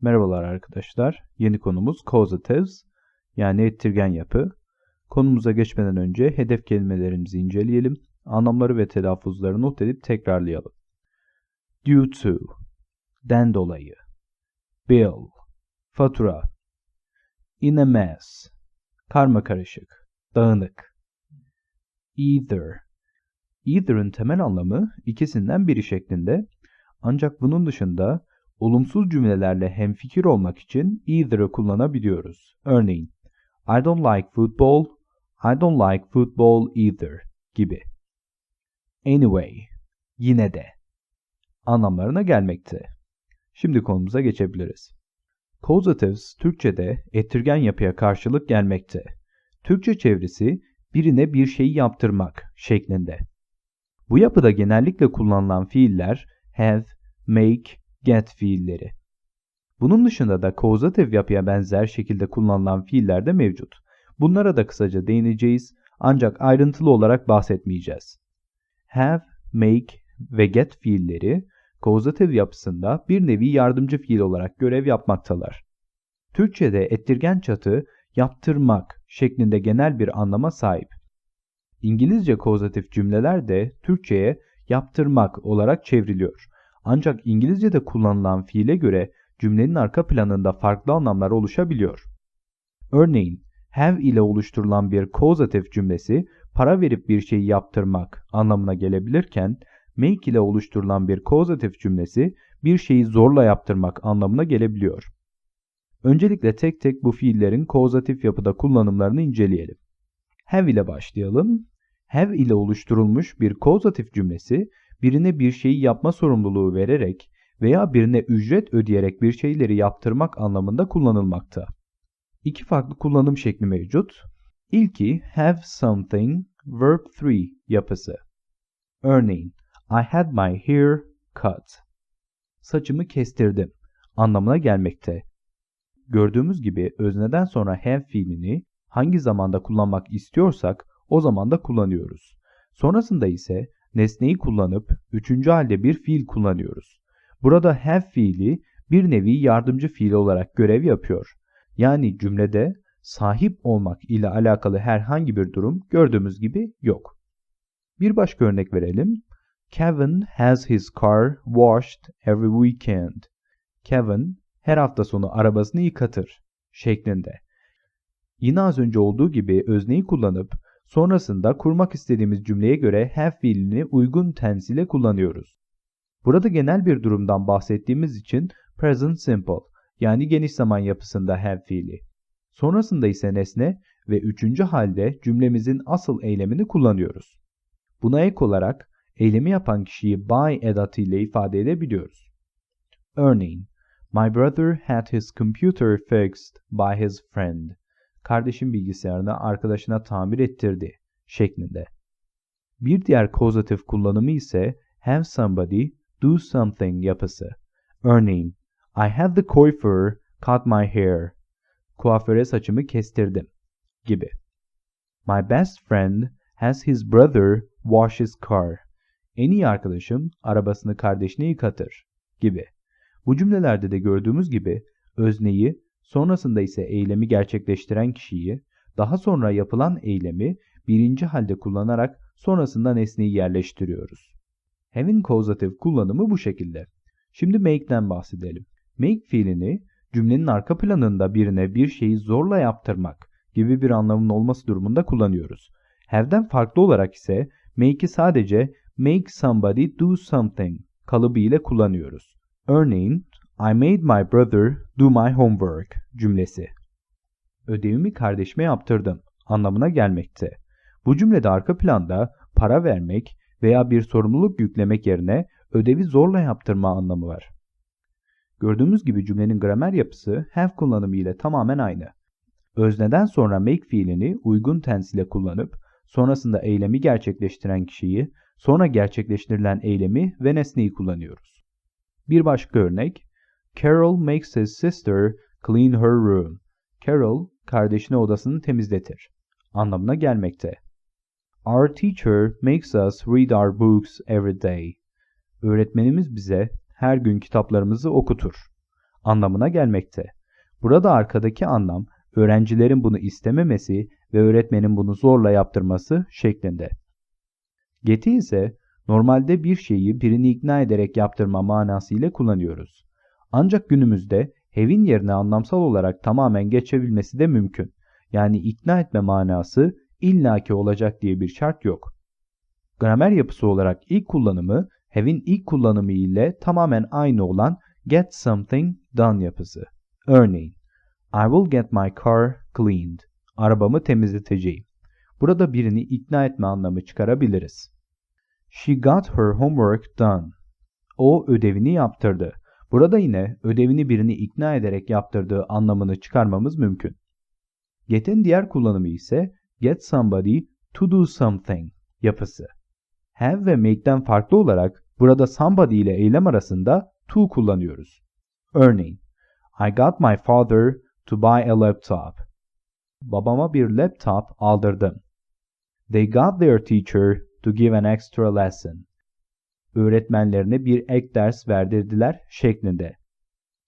Merhabalar arkadaşlar. Yeni konumuz causatives yani ettirgen yapı. Konumuza geçmeden önce hedef kelimelerimizi inceleyelim. Anlamları ve telaffuzları not edip tekrarlayalım. Due to, den dolayı. Bill, fatura. In a mess, karma karışık, dağınık. Either, either'ın temel anlamı ikisinden biri şeklinde. Ancak bunun dışında olumsuz cümlelerle hemfikir olmak için either'ı kullanabiliyoruz. Örneğin, I don't like football, I don't like football either gibi. Anyway, yine de anlamlarına gelmekte. Şimdi konumuza geçebiliriz. Causatives Türkçe'de ettirgen yapıya karşılık gelmekte. Türkçe çevresi birine bir şeyi yaptırmak şeklinde. Bu yapıda genellikle kullanılan fiiller have, make, get fiilleri. Bunun dışında da causative yapıya benzer şekilde kullanılan fiiller de mevcut. Bunlara da kısaca değineceğiz ancak ayrıntılı olarak bahsetmeyeceğiz. Have, make ve get fiilleri causative yapısında bir nevi yardımcı fiil olarak görev yapmaktalar. Türkçe'de ettirgen çatı yaptırmak şeklinde genel bir anlama sahip. İngilizce causatif cümleler de Türkçe'ye yaptırmak olarak çevriliyor. Ancak İngilizce'de kullanılan fiile göre cümlenin arka planında farklı anlamlar oluşabiliyor. Örneğin, have ile oluşturulan bir causatif cümlesi para verip bir şeyi yaptırmak anlamına gelebilirken, make ile oluşturulan bir causatif cümlesi bir şeyi zorla yaptırmak anlamına gelebiliyor. Öncelikle tek tek bu fiillerin causatif yapıda kullanımlarını inceleyelim. Have ile başlayalım. Have ile oluşturulmuş bir causatif cümlesi birine bir şeyi yapma sorumluluğu vererek veya birine ücret ödeyerek bir şeyleri yaptırmak anlamında kullanılmakta. İki farklı kullanım şekli mevcut. İlki have something verb 3 yapısı. Örneğin I had my hair cut. Saçımı kestirdim anlamına gelmekte. Gördüğümüz gibi özneden sonra have fiilini hangi zamanda kullanmak istiyorsak o zamanda kullanıyoruz. Sonrasında ise nesneyi kullanıp üçüncü halde bir fiil kullanıyoruz. Burada have fiili bir nevi yardımcı fiil olarak görev yapıyor. Yani cümlede sahip olmak ile alakalı herhangi bir durum gördüğümüz gibi yok. Bir başka örnek verelim. Kevin has his car washed every weekend. Kevin her hafta sonu arabasını yıkatır şeklinde. Yine az önce olduğu gibi özneyi kullanıp sonrasında kurmak istediğimiz cümleye göre have fiilini uygun tensile kullanıyoruz. Burada genel bir durumdan bahsettiğimiz için present simple yani geniş zaman yapısında have fiili. Sonrasında ise nesne ve üçüncü halde cümlemizin asıl eylemini kullanıyoruz. Buna ek olarak eylemi yapan kişiyi by edatı ile ifade edebiliyoruz. Örneğin, My brother had his computer fixed by his friend. Kardeşim bilgisayarını arkadaşına tamir ettirdi şeklinde. Bir diğer causative kullanımı ise have somebody do something yapısı. Örneğin, I had the coiffeur cut my hair. Kuaföre saçımı kestirdim gibi. My best friend has his brother wash his car. En iyi arkadaşım arabasını kardeşine yıkatır gibi. Bu cümlelerde de gördüğümüz gibi özneyi, sonrasında ise eylemi gerçekleştiren kişiyi, daha sonra yapılan eylemi birinci halde kullanarak sonrasında nesneyi yerleştiriyoruz. Have'in causative kullanımı bu şekilde. Şimdi make'den bahsedelim. Make fiilini cümlenin arka planında birine bir şeyi zorla yaptırmak gibi bir anlamın olması durumunda kullanıyoruz. Have'den farklı olarak ise make'i sadece make somebody do something kalıbı ile kullanıyoruz. Örneğin, I made my brother do my homework cümlesi. Ödevimi kardeşime yaptırdım anlamına gelmekte. Bu cümlede arka planda para vermek veya bir sorumluluk yüklemek yerine ödevi zorla yaptırma anlamı var. Gördüğümüz gibi cümlenin gramer yapısı have kullanımı ile tamamen aynı. Özneden sonra make fiilini uygun tensile kullanıp sonrasında eylemi gerçekleştiren kişiyi, sonra gerçekleştirilen eylemi ve nesneyi kullanıyoruz. Bir başka örnek, Carol makes his sister clean her room. Carol, kardeşine odasını temizletir. Anlamına gelmekte. Our teacher makes us read our books every day. Öğretmenimiz bize her gün kitaplarımızı okutur. anlamına gelmekte. Burada arkadaki anlam öğrencilerin bunu istememesi ve öğretmenin bunu zorla yaptırması şeklinde. Get'i ise normalde bir şeyi birini ikna ederek yaptırma manası ile kullanıyoruz. Ancak günümüzde have'in yerine anlamsal olarak tamamen geçebilmesi de mümkün. Yani ikna etme manası illaki olacak diye bir şart yok. Gramer yapısı olarak ilk kullanımı have'in ilk kullanımı ile tamamen aynı olan get something done yapısı. Örneğin I will get my car cleaned. Arabamı temizleteceğim. Burada birini ikna etme anlamı çıkarabiliriz. She got her homework done. O ödevini yaptırdı. Burada yine ödevini birini ikna ederek yaptırdığı anlamını çıkarmamız mümkün. Get'in diğer kullanımı ise get somebody to do something yapısı. Have ve make'den farklı olarak burada somebody ile eylem arasında to kullanıyoruz. Örneğin, I got my father to buy a laptop. Babama bir laptop aldırdım. They got their teacher to give an extra lesson. Öğretmenlerine bir ek ders verdirdiler şeklinde.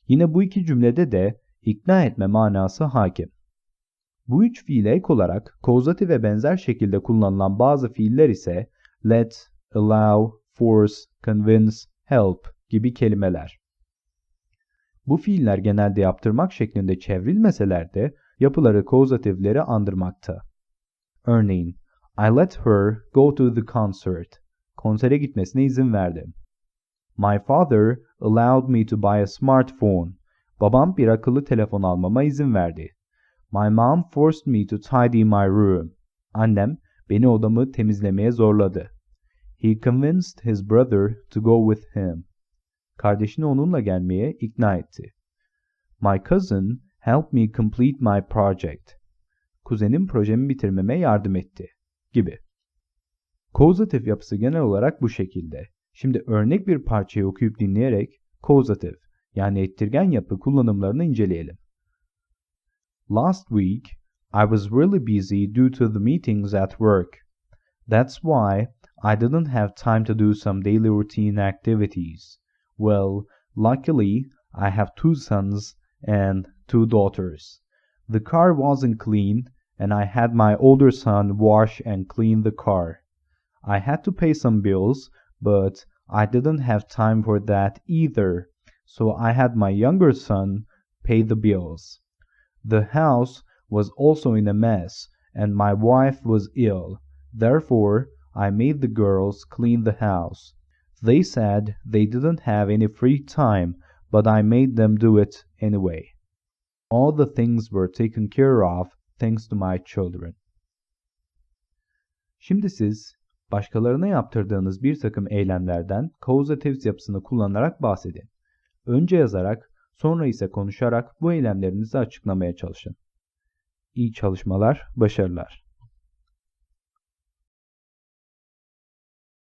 Yine bu iki cümlede de ikna etme manası hakim. Bu üç fiile ek olarak kozati ve benzer şekilde kullanılan bazı fiiller ise let, allow, force, convince, help gibi kelimeler. Bu fiiller genelde yaptırmak şeklinde çevrilmeseler de yapıları kozatifleri andırmakta. Örneğin, I let her go to the concert. Konsere gitmesine izin verdim. My father allowed me to buy a smartphone. Babam bir akıllı telefon almama izin verdi. My mom forced me to tidy my room. Annem beni odamı temizlemeye zorladı. He convinced his brother to go with him. Kardeşini onunla gelmeye ikna etti. My cousin helped me complete my project. Kuzenim projemi bitirmeme yardım etti. Gibi. Causative yapısı genel olarak bu şekilde. Şimdi örnek bir parçayı okuyup dinleyerek causative yani ettirgen yapı kullanımlarını inceleyelim. Last week, I was really busy due to the meetings at work. That's why I didn't have time to do some daily routine activities. Well, luckily, I have two sons and two daughters. The car wasn't clean, and I had my older son wash and clean the car. I had to pay some bills, but I didn't have time for that either, so I had my younger son pay the bills. The house was also in a mess, and my wife was ill. Therefore, I made the girls clean the house. They said they didn't have any free time, but I made them do it anyway. All the things were taken care of thanks to my children. Şimdi siz başkalarına yaptırdığınız bir takım eylemlerden causatives yapısını kullanarak bahsedin. Önce yazarak, sonra ise konuşarak bu eylemlerinizi açıklamaya çalışın. İyi çalışmalar, başarılar.